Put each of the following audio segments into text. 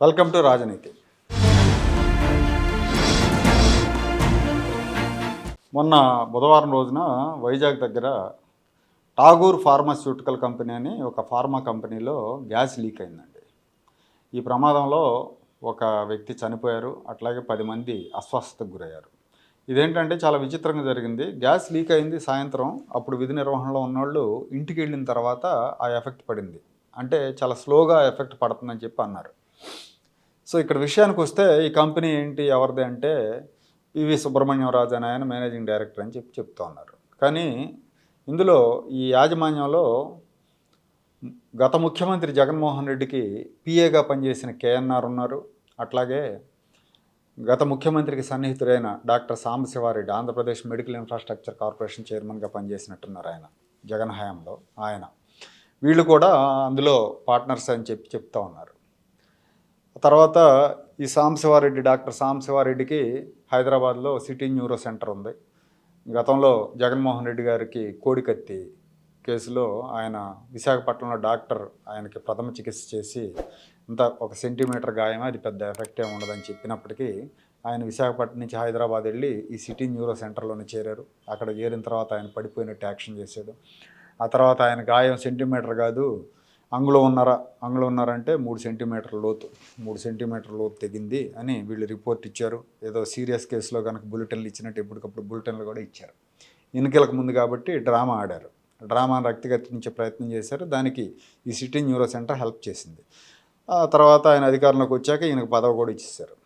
Welcome to రాజనీతి. మొన్న బుధవారం రోజున వైజాగ్ దగ్గర టాగూర్ ఫార్మాస్యూటికల్ కంపెనీ అని ఒక ఫార్మా కంపెనీలో గ్యాస్ లీక్ అయిందండి. ఈ ప్రమాదంలో ఒక వ్యక్తి చనిపోయారు అట్లాగే పది మంది అస్వస్థతకు గురయ్యారు. ఇదేంటంటే చాలా విచిత్రంగా జరిగింది. గ్యాస్ లీక్ అయింది సాయంత్రం అప్పుడు విధి నిర్వహణలో ఉన్నవాళ్ళు ఇంటికి వెళ్ళిన తర్వాత ఆ ఎఫెక్ట్ పడింది. అంటే చాలా స్లోగా ఎఫెక్ట్ పడుతుందని చెప్పి అన్నారు. సో ఇక్కడ విషయానికి వస్తే ఈ కంపెనీ ఏంటి ఎవరిది అంటే పివి సుబ్రహ్మణ్యం రాజు అని ఆయన మేనేజింగ్ డైరెక్టర్ అని చెప్పి చెప్తా ఉన్నారు. కానీ ఇందులో ఈ యాజమాన్యంలో గత ముఖ్యమంత్రి జగన్మోహన్ రెడ్డికి పిఏగా పనిచేసిన కేఎన్ఆర్ ఉన్నారు. అట్లాగే గత ముఖ్యమంత్రికి సన్నిహితుడైన doctor Sambasiva Reddy Andhra Pradesh medical infrastructure corporation చైర్మన్గా పనిచేసినట్టున్నారు ఆయన జగన్ హయాంలో ఆయన. వీళ్ళు కూడా అందులో పార్ట్నర్స్ అని చెప్పి చెప్తా ఉన్నారు. తర్వాత ఈ సాంశివారెడ్డి డాక్టర్ సాంశివారెడ్డికి హైదరాబాద్లో సిటీ న్యూరో సెంటర్ ఉంది. గతంలో జగన్మోహన్ రెడ్డి గారికి కోడికత్తి కేసులో ఆయన విశాఖపట్నంలో డాక్టర్ ఆయనకి ప్రథమ చికిత్స చేసి ఇంత ఒక సెంటీమీటర్ గాయమే అది పెద్ద ఎఫెక్ట్ ఏమి ఉండదని చెప్పినప్పటికీ ఆయన విశాఖపట్నం నుంచి హైదరాబాద్ వెళ్ళి ఈ సిటీ న్యూరో సెంటర్లోనే చేరారు. అక్కడ చేరిన తర్వాత ఆయన పడిపోయినట్టు యాక్షన్ చేశాడు. ఆ తర్వాత ఆయన గాయం సెంటీమీటర్ కాదు అంగుళం ఉన్నారా? అంగుళం ఉన్నారంటే మూడు సెంటీమీటర్ లోతు. మూడు సెంటీమీటర్ లోతు తెగింది అని వీళ్ళు రిపోర్ట్ ఇచ్చారు. ఏదో సీరియస్ కేసులో కనుక బులెటిన్లు ఇచ్చినట్టు ఎప్పటికప్పుడు బులెటిన్లు కూడా ఇచ్చారు. ఎన్నికలకు ముందు కాబట్టి డ్రామా ఆడారు. డ్రామాను రక్తిగతించే ప్రయత్నం చేశారు. దానికి ఈ సిటీ న్యూరో సెంటర్ హెల్ప్ చేసింది. ఆ తర్వాత ఆయన అధికారంలోకి వచ్చాక ఈయనకు పదవి కూడా ఇచ్చేశారు.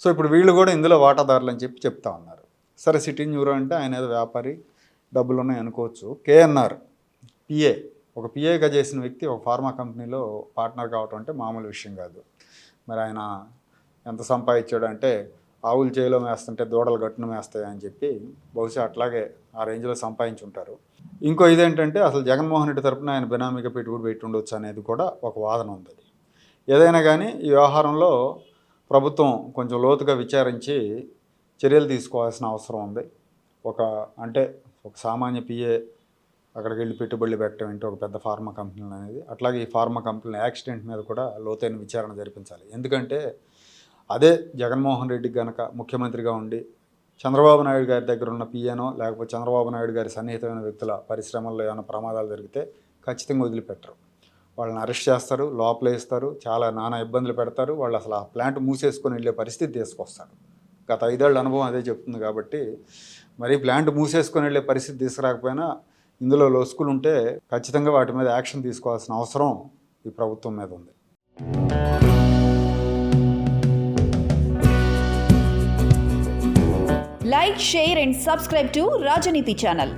సో ఇప్పుడు వీళ్ళు కూడా ఇందులో వాటాదారులు అని చెప్పి చెప్తా ఉన్నారు. సరే సిటీ న్యూరో అంటే ఆయన ఏదో వ్యాపారి డబ్బులు ఉన్నాయి అనుకోవచ్చు. కేఎన్ఆర్ పిఏ ఒక పిఏగా చేసిన వ్యక్తి ఒక ఫార్మా కంపెనీలో పార్ట్నర్ కావటం అంటే మామూలు విషయం కాదు. మరి ఆయన ఎంత సంపాదించాడు అంటే ఆవులు చేలో మేస్తుంటే దూడలు గట్టును మేస్తాయి చెప్పి బహుశా అట్లాగే ఆ రేంజ్లో సంపాదించి ఉంటారు. ఇంకో ఇదేంటంటే అసలు జగన్మోహన్ రెడ్డి తరపున ఆయన బినామీగా పెట్టుబడి పెట్టి ఉండొచ్చు అనేది కూడా ఒక వాదన ఉంది. ఏదైనా కానీ ఈ వ్యవహారంలో ప్రభుత్వం కొంచెం లోతుగా విచారించి చర్యలు తీసుకోవాల్సిన అవసరం ఉంది. ఒక అంటే ఒక సామాన్య పిఏ అక్కడికి వెళ్ళి పెట్టుబడులు పెట్టడం ఏంటి? ఒక పెద్ద ఫార్మా కంపెనీలు అనేది. అట్లాగే ఈ ఫార్మా కంపెనీల యాక్సిడెంట్ మీద కూడా లోతైన విచారణ జరిపించాలి. ఎందుకంటే అదే జగన్మోహన్ రెడ్డి గనక ముఖ్యమంత్రిగా ఉండి చంద్రబాబు నాయుడు గారి దగ్గర ఉన్న పిఎనో లేకపోతే చంద్రబాబు నాయుడు గారి సన్నిహితమైన వ్యక్తుల పరిశ్రమల్లో ఏమైనా ప్రమాదాలు జరిగితే ఖచ్చితంగా వదిలిపెట్టరు. వాళ్ళని అరెస్ట్ చేస్తారు లోపలేస్తారు చాలా నానా ఇబ్బందులు పెడతారు. వాళ్ళు అసలు ఆ ప్లాంట్ మూసేసుకొని వెళ్ళే పరిస్థితి తీసుకొస్తారు. గత ఐదేళ్ళ అనుభవం అదే చెప్తుంది కాబట్టి మరి ప్లాంట్ మూసేసుకొని వెళ్ళే పరిస్థితి తీసుకురాకపోయినా ఇందులో లొసుకులు ఉంటే ఖచ్చితంగా వాటి మీద యాక్షన్ తీసుకోవాల్సిన అవసరం ఈ ప్రభుత్వం మీద ఉంది. Like share and subscribe to Rajaneeti channel